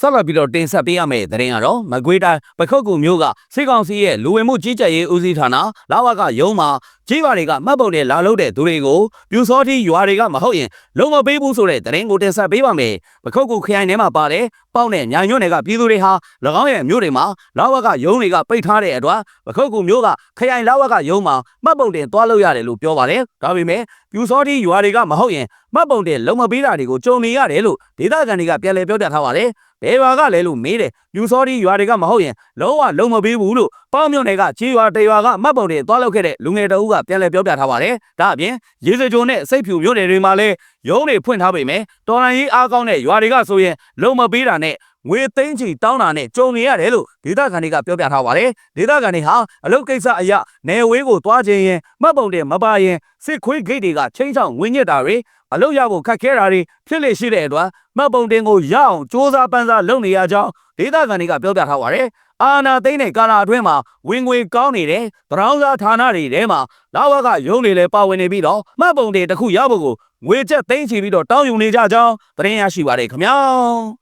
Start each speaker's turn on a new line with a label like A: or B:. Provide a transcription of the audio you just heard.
A: ဆက်လက်ပြီးတော့တင်ဆက်ပေးရမယ့်သတင်းကတော့မကွေးတိုင်းပခုတ်ကူမျိုးကစေကောင်စီရဲ့လူဝင်မှုကြီးကြပ်ရေးဦးစီးဌာနလာဝကရုံးမှာကြီးပါတွေကမှတ်ပုံနဲ့လာလို့တဲ့သူတွေကိုပြူစောတိရွာတွေကမဟုတ်ရင်လုံမပေးဘူးဆိုတဲ့သတင်းကိုတင်ဆက်ပေးပါမယ်ပခုတ်ကူခရိုင်ထဲမှာပါတယ်ပေါက်နဲ့ညာညွန့်တွေကပြည်သူတွေဟာ၎င်းရဲ့မြို့တွေမှာလာဝကရုံးတွေကပိတ်ထားတဲ့အတွက်ပခုတ်ကူမျိုးကခရိုင်လာဝကရုံးမှာမှတ်ပုံတင်သွားလို့ရတယ်လို့ပြောပါတယ်ဒါပေမဲ့ပြူစောတိရွာတွေကမဟုတ်ရင်မှတ်ပုံတင်လုံမပေးတာတွေကိုကြုံနေရတယ်လို့ဒေသခံတွေကပြန်လည်ပြောပြထားပါတယ်ဘယ်ရွာကလဲလို့မေးတယ်ပြူစောတိရွာတွေကမဟုတ်ရင်လုံးဝလုံမပေးဘူးလို့ပေါင်းမြုံတွေကခြေရွာတရွာကမှတ်ပုံတင်သွားလောက်ခဲ့တဲ့လူငယ်တအုပ်ကပြန်လည်ပြောပြထားပါတယ်ဒါအပြင်ရေစကြိုနဲ့စိတ်ဖြူမြို့နယ်တွေမှာလည်းရုံးတွေဖွင့်ထားပေမဲ့တော်လန်ရေးအားကောင်းတဲ့ရွာတွေကဆိုရင်လုံမပေးတာနဲ့ ငွေသိန်းချီတောင်းတာနဲ့ကြုံနေရတယ်လို့ဒေသခံတွေကပြောပြထားပါတယ်ဒေသခံတွေဟာအလုတ်ကိစ္စအရာနယ်ဝေးကိုသွားခြင်းရင်မှတ်ပုံတင်မပါရင်စစ်ခွေးဂိတ်တွေကချင်းချောင်းငွေညစ်တာတွေအလုတ်ရဖို့ခက်ခဲတာတွေဖြစ်လေရှိတဲ့အတွက်မှတ်ပုံတင်ကိုရအောင်စ조사ပန်းစားလုပ်နေရကြောင်းဒေသခံတွေကပြောပြထားပါတယ်အာနာသိန်းတဲ့ကာလာအတွင်းမှာဝင်ငွေကောင်းနေတဲ့တရောင်းစားဌာနတွေထဲမှာလာဝကရုံးတွေလည်းပါဝင်နေပြီးတော့မှတ်ပုံတင်တစ်ခုရဖို့ကိုငွေချက်သိန်းချီပြီးတော့တောင်းယူနေကြကြောင်းသတင်းရရှိပါတယ်ခင်ဗျာ